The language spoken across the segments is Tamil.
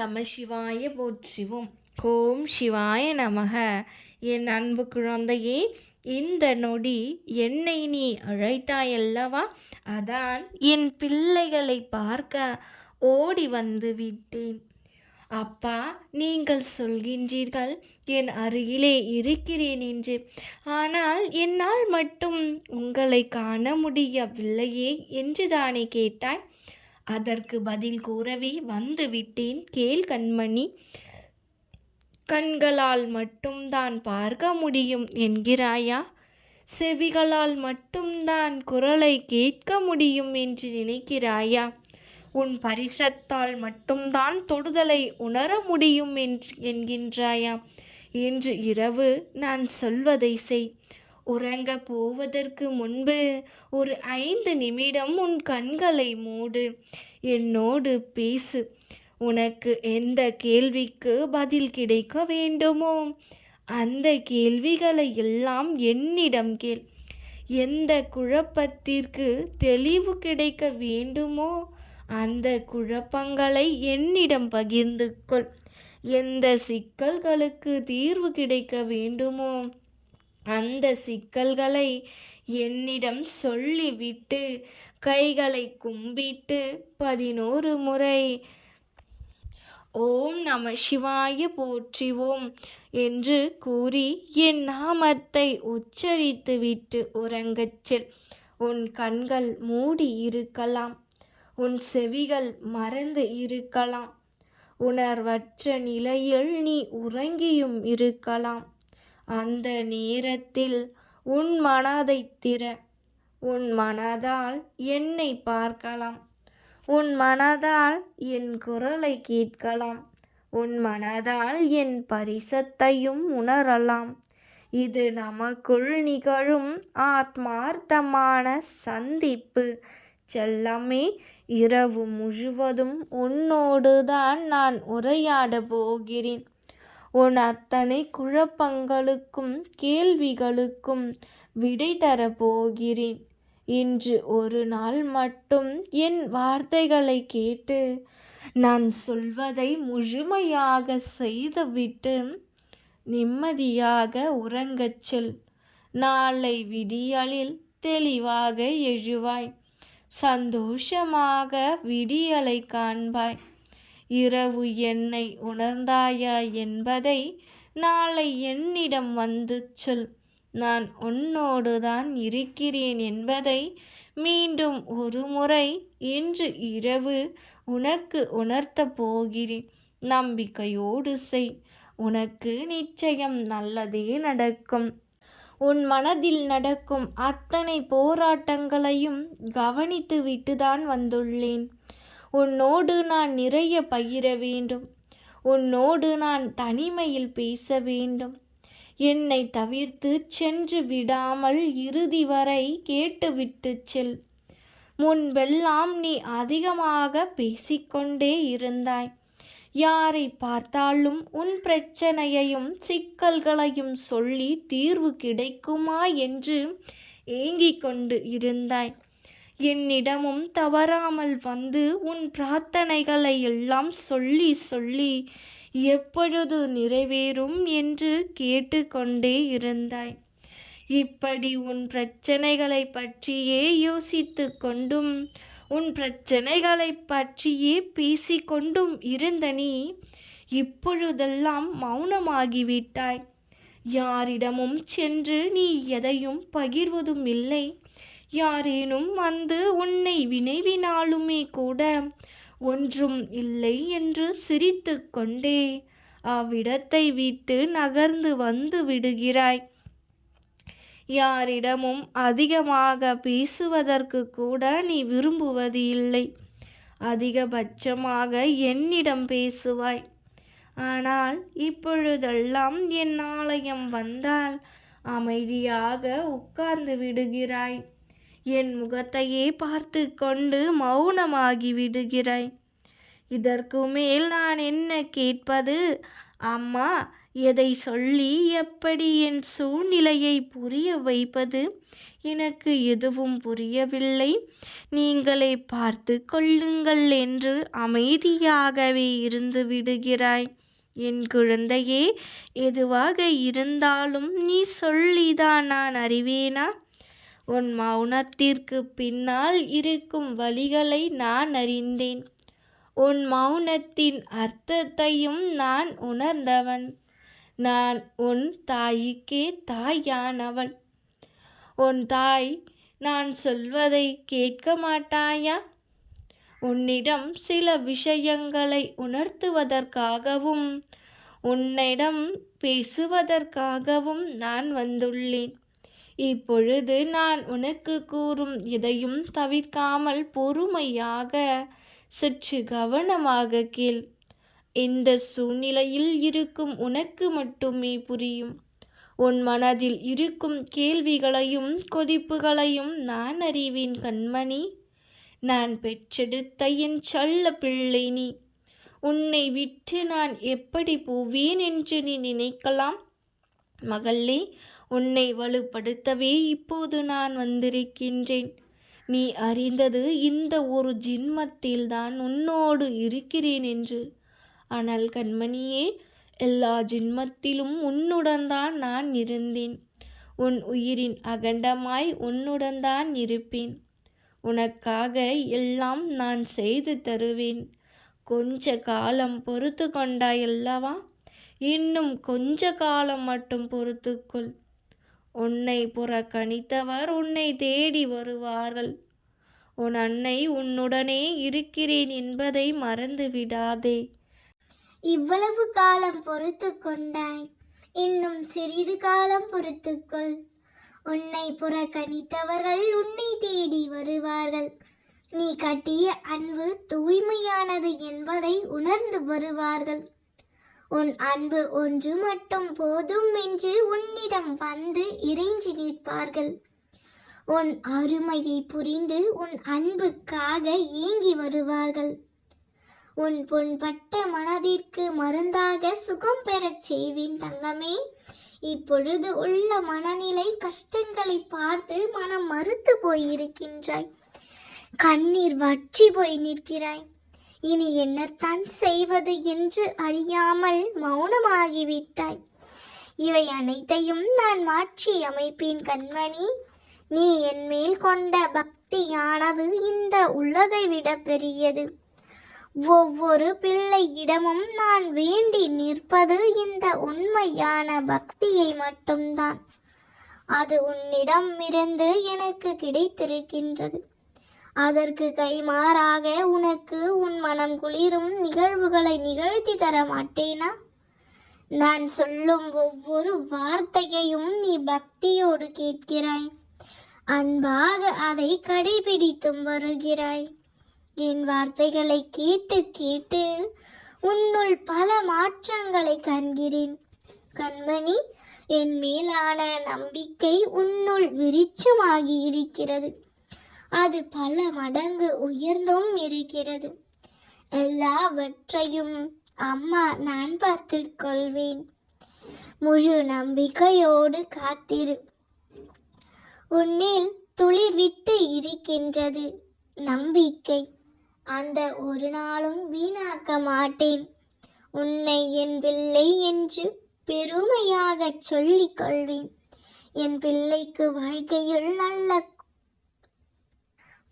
நம சிவாய போற்றிவோம். ஓம் சிவாய நமக. என் அன்பு குழந்தையே இந்த நொடி என்னை நீ அழைத்தாயல்லவா? அதான் என் பிள்ளைகளை பார்க்க ஓடி வந்து விட்டேன். அப்பா நீங்கள் சொல்கின்றீர்கள் என் அருகிலே இருக்கிறேன் என்று. ஆனால் என்னால் மட்டும் உங்களை காண முடியவில்லையே என்று தானே கேட்டாய்? அதற்கு பதில் கூறவே வந்து விட்டேன் கேள் கண்மணி கண்களால் மட்டும்தான் பார்க்க முடியும் என்கிறாயா? செவிகளால் மட்டும்தான் குரலை கேட்க முடியும் என்று நினைக்கிறாயா? உன் பரிசத்தால் மட்டும்தான் தொடுதலை உணர முடியும் என்று என்கின்றாயா? இன்று இரவு நான் சொல்வதை செய். உறங்க போவதற்கு முன்பு ஒரு ஐந்து நிமிடம் உன் கண்களை மூடு. என்னோடு பேசு. உனக்கு எந்த கேள்விக்கு பதில் கிடைக்க வேண்டுமோ அந்த கேள்விகளை எல்லாம் என்னிடம் கேள். எந்த குழப்பத்திற்கு தெளிவு கிடைக்க வேண்டுமோ அந்த குழப்பங்களை என்னிடம் பகிர்ந்து கொள் எந்த சிக்கல்களுக்கு தீர்வு கிடைக்க வேண்டுமோ அந்த சிக்கல்களை என்னிடம் சொல்லிவிட்டு கைகளை கும்பிட்டு பதினோரு முறை ஓம் நம சிவாய போற்றிவோம் என்று கூறி என் நாமத்தை உச்சரித்துவிட்டு உறங்கச் செல். உன் கண்கள் மூடி இருக்கலாம் உன் செவிகள் மறந்து இருக்கலாம் உணர்வற்ற நிலையில் நீ உறங்கியும் இருக்கலாம். அந்த நேரத்தில் உன் மனதை திற. உன் மனதால் என்னை பார்க்கலாம். உன் மனதால் என் குரலை கேட்கலாம். உன் மனதால் என் பரிசத்தையும் உணரலாம். இது நமக்குள் நிகழும் ஆத்மார்த்தமான சந்திப்பு. செல்லமே இரவு முழுவதும் உன்னோடு தான் நான் உரையாட போகிறேன். உன் அத்தனை குழப்பங்களுக்கும் கேள்விகளுக்கும் விடை தரப்போகிறேன். இன்று ஒரு நாள் மட்டும் என் வார்த்தைகளை கேட்டு நான் சொல்வதை முழுமையாக செய்துவிட்டு நிம்மதியாக உறங்கச் செல். நாளை விடியலில் தெளிவாக எழுவாய். சந்தோஷமாக விடியலை காண்பாய். இரவு என்னை உணர்ந்தாயா என்பதை நாளை என்னிடம் வந்து சொல். நான் உன்னோடுதான் இருக்கிறேன் என்பதை மீண்டும் ஒரு முறை இன்று இரவு உனக்கு உணர்த்தப் போகிறேன். நம்பிக்கையோடு செய். உனக்கு நிச்சயம் நல்லதே நடக்கும். உன் மனதில் நடக்கும் அத்தனை போராட்டங்களையும் கவனித்து விட்டுதான் வந்துள்ளேன். உன்னோடு நான் நிறைய பகிர வேண்டும். உன்னோடு நான் தனிமையில் பேச வேண்டும். என்னை தவிர்த்து சென்று விடாமல் இறுதி வரை கேட்டுவிட்டு செல். முன்பெல்லாம் நீ அதிகமாக பேசிக்கொண்டே இருந்தாய். யாரை பார்த்தாலும் உன் பிரச்சனையையும் சிக்கல்களையும் சொல்லி தீர்வு கிடைக்குமா என்று ஏங்கிக் கொண்டு இருந்தாய். என்னிடமும் தவறாமல் வந்து உன் பிரார்த்தனைகளை எல்லாம் சொல்லி சொல்லி எப்பொழுது நிறைவேறும் என்று கேட்டுக்கொண்டே இருந்தாய். இப்படி உன் பிரச்சனைகளை பற்றியே யோசித்து கொண்டும் உன் பிரச்சனைகளை பற்றியே பேசிக்கொண்டும் இருந்த நீ இப்பொழுதெல்லாம் மௌனமாகிவிட்டாய். யாரிடமும் சென்று நீ எதையும் பகிர்வதும் இல்லை யாரேனும் வந்து உன்னை வினைவினாலுமே கூட ஒன்றும் இல்லை என்று சிரித்து கொண்டே அவ்விடத்தை விட்டு நகர்ந்து வந்து விடுகிறாய். யாரிடமும் அதிகமாக பேசுவதற்கு கூட நீ விரும்புவது இல்லை அதிகபட்சமாக என்னிடம் பேசுவாய். ஆனால் இப்பொழுதெல்லாம் என் ஆலயம் வந்தால் அமைதியாக உட்கார்ந்து விடுகிறாய். என் முகத்தையே பார்த்து கொண்டு மௌனமாகி விடுகிறாய். இதற்கு மேல் நான் என்ன கேட்பது? அம்மா எதை சொல்லி எப்படி என் சூழ்நிலையை புரிய வைப்பது? எனக்கு எதுவும் புரியவில்லை. நீங்களே பார்த்து கொள்ளுங்கள் என்று அமைதியாகவே இருந்து விடுகிறாய். என் குழந்தையே எதுவாக இருந்தாலும் நீ சொல்லிதான் நான் அறிவேனா? உன் மௌனத்திற்கு பின்னால் இருக்கும் வழிகளை நான் அறிந்தேன். உன் மௌனத்தின் அர்த்தத்தையும் நான் உணர்ந்தவன். நான் உன் தாய்க்கே தாயானவள். உன் தாய் நான் சொல்வதை கேட்க மாட்டாயா? உன்னிடம் சில விஷயங்களை உணர்த்துவதற்காகவும் உன்னிடம் பேசுவதற்காகவும் நான் வந்துள்ளேன். இப்பொழுது நான் உனக்கு கூறும் இதையும் தவிர்க்காமல் பொறுமையாக சற்று கவனமாக கேள். இந்த சூழ்நிலையில் இருக்கும் உனக்கு மட்டுமே புரியும். உன் மனதில் இருக்கும் கேள்விகளையும் கொதிப்புகளையும் நான் அறிவேன் கண்மணி. நான் பெற்றெடுத்த என் செல்ல பிள்ளை நீ. உன்னை விட்டு நான் எப்படி போவேன் என்று நீ நினைக்கலாம்? மகளே உன்னை வலுப்படுத்தவே இப்போது நான் வந்திருக்கின்றேன். நீ அறிந்தது இந்த ஒரு ஜின்மத்தில்தான் உன்னோடு இருக்கிறேன் என்று. ஆனால் கண்மணியே எல்லா ஜின்மத்திலும் உன்னுடன் தான் நான் இருந்தேன். உன் உயிரின் அகண்டமாய் உன்னுடன் தான் இருப்பேன். உனக்காக எல்லாம் நான் செய்து தருவேன். கொஞ்ச காலம் பொறுத்து கொண்டாயல்லவா? இன்னும் கொஞ்ச காலம் மட்டும் பொறுத்துக்கொள். உன்னை புறக்கணித்தவர் உன்னை தேடி வருவார்கள். உன் அன்னை உன்னுடனே இருக்கிறேன் என்பதை மறந்து விடாதே. இவ்வளவு காலம் பொறுத்து கொண்டாய். இன்னும் சிறிது காலம் பொறுத்துக்கொள் உன்னை புறக்கணித்தவர்கள் உன்னை தேடி வருவார்கள். நீ கட்டிய அன்பு தூய்மையானது என்பதை உணர்ந்து வருவார்கள். உன் அன்பு ஒன்று மட்டும் போதும் என்று உன்னிடம் வந்து இறைஞ்சி நிற்பார்கள். உன் அருமையை புரிந்து உன் அன்புக்காக ஏங்கி வருவார்கள். உன் பொன்பட்ட மனதிற்கு மருந்தாக சுகம் பெறச் செய்வேன் தங்கமே. இப்பொழுது உள்ள மனநிலை கஷ்டங்களை பார்த்து மனம் மறுத்து போயிருக்கின்றாய். கண்ணீர் வற்றி போய் நிற்கிறாய். இனி என்னத்தான் செய்வது என்று அறியாமல் மௌனமாகிவிட்டாய். இவை அனைத்தையும் நான் மாற்றி அமைப்பேன் கண்மணி. நீ என் மேல் கொண்ட பக்தியானது இந்த உலகை விட பெரியது. ஒவ்வொரு பிள்ளையிடமும் நான் வேண்டி நிற்பது இந்த உண்மையான பக்தியை மட்டும்தான். அது உன்னிடம் இருந்து எனக்கு கிடைத்திருக்கின்றது. அதற்கு கைமாறாக உனக்கு உன் மனம் குளிரும் நிகழ்வுகளை நிகழ்த்தி தர மாட்டேனா? நான் சொல்லும் ஒவ்வொரு வார்த்தையையும் நீ பக்தியோடு கேட்கிறாய். அன்பாக அதை கடைபிடித்தும் வருகிறாய். என் வார்த்தைகளை கேட்டு கேட்டு உன்னுள் பல மாற்றங்களை காண்கிறேன். கண்மணி என் மேலான நம்பிக்கை உன்னுள் விரிச்சமாகி இருக்கிறது அது பல மடங்கு உயர்ந்தும் இருக்கிறது. எல்லாவற்றையும் அம்மா நான் பார்த்து கொள்வேன். முழு நம்பிக்கையோடு காத்திரு. உன்னில் துளிர் விட்டு இருக்கின்றது நம்பிக்கை. அந்த ஒரு நாளும் வீணாக்க மாட்டேன். உன்னை என் பிள்ளை என்று பெருமையாகச் சொல்லிக் கொள்வேன். என் பிள்ளைக்கு வாழ்க்கையில் நல்ல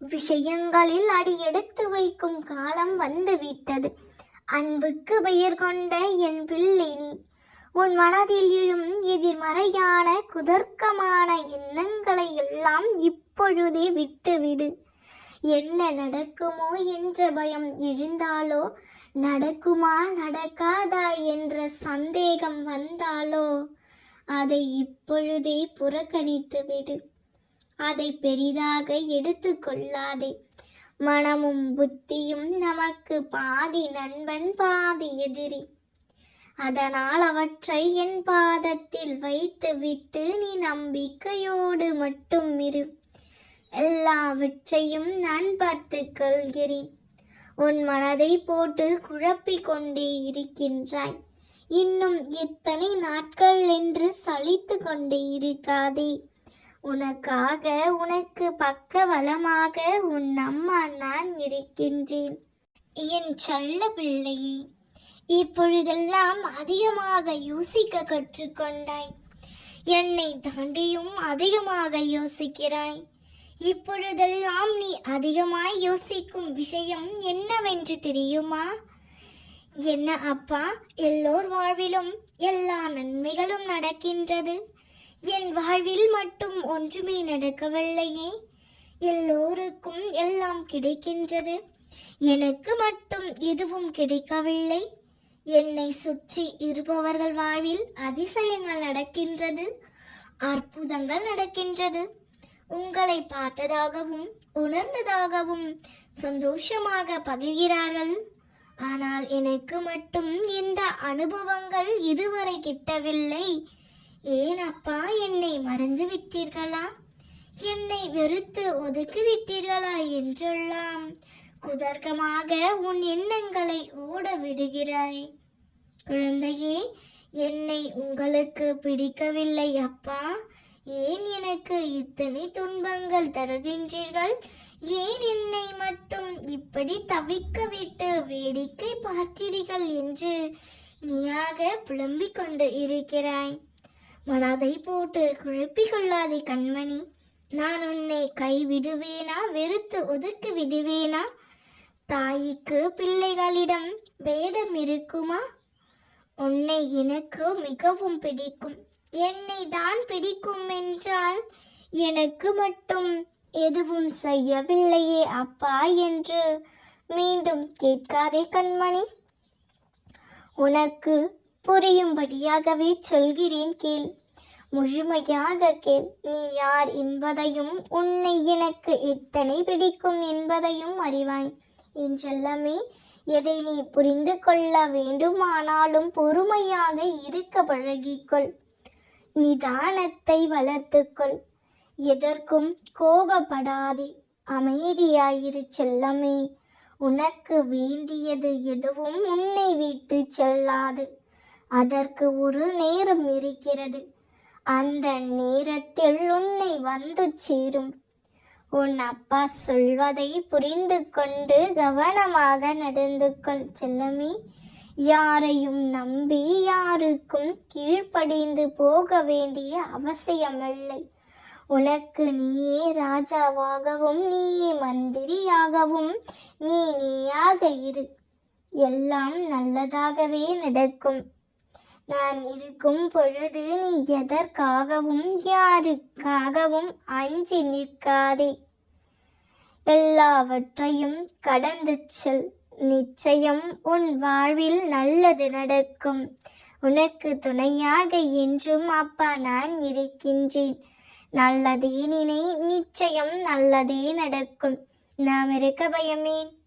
விஷயங்களில் அடியெடுத்து வைக்கும் காலம் வந்துவிட்டது அன்புக்கு பெயர் கொண்ட என் பிள்ளை நீ. உன் மனதில் எழும் எதிர்மறையான குதர்க்கமான எண்ணங்களை எல்லாம் இப்பொழுதே விட்டுவிடு. என்ன நடக்குமோ என்ற பயம் எழுந்தாலோ நடக்குமா நடக்காதா என்ற சந்தேகம் வந்தாலோ அதை இப்பொழுதே புறக்கணித்து விடு அதை பெரிதாக எடுத்து கொள்ளாதே. மனமும் புத்தியும் நமக்கு பாதி நண்பன் பாதி எதிரி. அதனால் அவற்றை என் பாதத்தில் வைத்துவிட்டு நீ நம்பிக்கையோடு மட்டும் இரு. எல்லாவற்றையும் நான் பார்த்து கொள்கிறேன். உன் மனதை போட்டு குழப்பிக் கொண்டே இருக்கின்றாய். இன்னும் எத்தனை நாட்கள் என்று சலித்து கொண்டே இருக்காதே. உனக்காக உனக்கு பக்க வளமாக உன் அம்மா நான் இருக்கின்றேன். என் செல்ல பிள்ளையே இப்பொழுதெல்லாம் அதிகமாக யோசிக்க கற்றுக்கொண்டாய் என்னை தாண்டியும் அதிகமாக யோசிக்கிறாய். இப்பொழுதெல்லாம் நீ அதிகமாய் யோசிக்கும் விஷயம் என்னவென்று தெரியுமா? என்ன அப்பா எல்லோர் வாழ்விலும் எல்லா நன்மைகளும் நடக்கின்றது. என் வாழ்வில் மட்டும் ஒன்றுமே நடக்கவில்லையே. எல்லோருக்கும் எல்லாம் கிடைக்கின்றது. எனக்கு மட்டும் எதுவும் கிடைக்கவில்லை. என்னை சுற்றி இருப்பவர்கள் வாழ்வில் அதிசயங்கள் நடக்கின்றது. அற்புதங்கள் நடக்கின்றது. உங்களை பார்த்ததாகவும் உணர்ந்ததாகவும் சந்தோஷமாக பகிர்கிறார்கள். ஆனால் எனக்கு மட்டும் இந்த அனுபவங்கள் இதுவரை கிட்டவில்லை. ஏன் அப்பா என்னை மறந்து விட்டீர்களா? என்னை வெறுத்து ஒதுக்கி விட்டீர்களா என்றெல்லாம் குதர்க்கமாக உன் எண்ணங்களை ஓட விடுகிறாய் குழந்தையே என்னை உங்களுக்கு பிடிக்கவில்லை அப்பா. ஏன் எனக்கு இத்தனை துன்பங்கள் தருகின்றீர்கள்? ஏன் என்னை மட்டும் இப்படி தவிக்க விட்டு வேடிக்கை பார்க்கிறீர்கள் என்று நீயாக புலம்பிக் கொண்டு இருக்கிறாய். மனதை போட்டு குழப்பிக் கொள்ளாதே கண்மணி. நான் உன்னை கைவிடுவேனா? வெறுத்து ஒதுக்கி விடுவேனா? தாய்க்கு பிள்ளைகளிடம் பேதம் இருக்குமா? உன்னை எனக்கு மிகவும் பிடிக்கும். என்னை தான் பிடிக்கும் என்றால் எனக்கு மட்டும் எதுவும் செய்யவில்லையே அப்பா என்று மீண்டும் கேட்காதே கண்மணி. உனக்கு புரியும்படியாகவே சொல்கிறேன் கேள். முழுமையாக கேள் நீ யார் என்பதையும் உன்னை எனக்கு எத்தனை பிடிக்கும் என்பதையும் அறிவாய். என் செல்லமே எதை நீ புரிந்து கொள்ள வேண்டுமானாலும் பொறுமையாக இருக்க பழகிக்கொள். நிதானத்தை வளர்த்துக்கொள். எதற்கும் கோபப்படாதே. அமைதியாயிரு செல்லமே. உனக்கு வேண்டியது எதுவும் உன்னை விட்டு செல்லாது. அதற்கு ஒரு நேரம் இருக்கிறது. அந்த நேரத்தில் உன்னை வந்து சேரும். உன் அப்பா சொல்வதை புரிந்து கொண்டு கவனமாக நடந்து கொள் செல்லமே. யாரையும் நம்பி யாருக்கும் கீழ்ப்படிந்து போக வேண்டிய அவசியமில்லை. உனக்கு நீயே ராஜாவாகவும் நீயே மந்திரியாகவும் நீ நீயாக இரு. எல்லாம் நல்லதாகவே நடக்கும். நான் இருக்கும் பொழுது நீ எதற்காகவும் யாருக்காகவும் அஞ்சி நிற்காதே. எல்லாவற்றையும் கடந்து செல். நிச்சயம் உன் வாழ்வில் நல்லது நடக்கும். உனக்கு துணையாக என்றும் அப்பா நான் இருக்கின்றேன். நல்லதே நினை நிச்சயம் நல்லதே நடக்கும். நாம் இருக்க பயமேன்